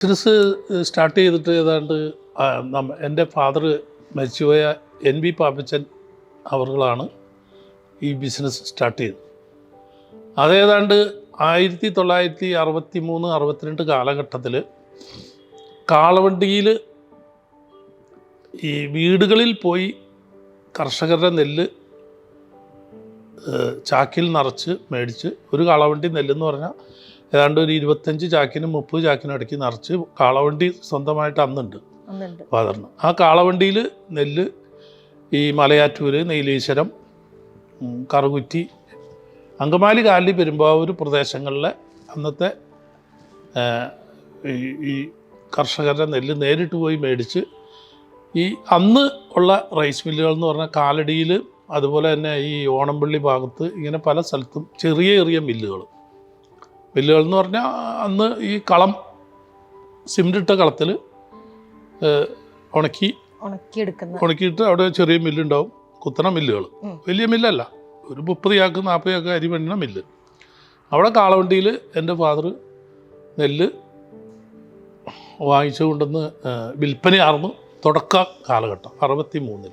Business start ചെയ്തിട്ട് ഏതാണ്ട് എന്റെ ഫാദർ മരിച്ചുപോയ എൻ വി പാപ്പച്ചൻ അവറുകളാണ് ഈ ബിസിനസ് സ്റ്റാർട്ട് ചെയ്തത്. അതേതാണ്ട് ആയിരത്തി തൊള്ളായിരത്തി അറുപത്തി മൂന്ന് അറുപത്തിരണ്ട് കാലഘട്ടത്തിൽ കാളവണ്ടിയിൽ ഈ വീടുകളിൽ പോയി കർഷകരുടെ നെല്ല് ചാക്കിൽ നിറച്ച് മേടിച്ച് ഒരു കാളവണ്ടി നെല്ലെന്ന് പറഞ്ഞാൽ ഏതാണ്ട് ഒരു ഇരുപത്തഞ്ച് ചാക്കിനും മുപ്പത് ചാക്കിനും ഇടയ്ക്ക് നിറച്ച് കാളവണ്ടി സ്വന്തമായിട്ട് അന്നുണ്ട്. ഫാദറിന്. ആ കാളവണ്ടിയിൽ നെല്ല് ഈ മലയാറ്റൂര് നെയ്ലീശ്വരം കറുകുറ്റി അങ്കമാലി കാലി പെരുമ്പാവൂർ പ്രദേശങ്ങളിലെ അന്നത്തെ ഈ ഈ കർഷകരുടെ നെല്ല് നേരിട്ട് പോയി മേടിച്ച് ഈ അന്ന് ഉള്ള റൈസ് മില്ലുകൾ എന്ന് പറഞ്ഞാൽ കാലടിയിൽ അതുപോലെ തന്നെ ഈ ഓണംപള്ളി ഭാഗത്ത് ഇങ്ങനെ പല സ്ഥലത്തും ചെറിയ ചെറിയ മില്ലുകൾ. മില്ലുകൾ എന്ന് പറഞ്ഞാൽ അന്ന് ഈ കളം സിമന്റിട്ട കളത്തിൽ ഉണക്കി ഉണക്കിയിട്ട് അവിടെ ചെറിയ മില്ലുണ്ടാവും. കുത്തണ മില്ലുകൾ വലിയ മില്ലല്ല. ഒരു മുപ്പത് ചാക്ക് നാൽപ്പത് ചാക്ക് അരി പണിയണ മില്ല്. അവിടെ കാളവണ്ടിയിൽ എന്റെ ഫാദർ നെല്ല് വാങ്ങിച്ചു കൊണ്ടുവന്ന് വിൽപ്പനയാർന്നു. തുടക്ക കാലഘട്ടം അറുപത്തി മൂന്നിൽ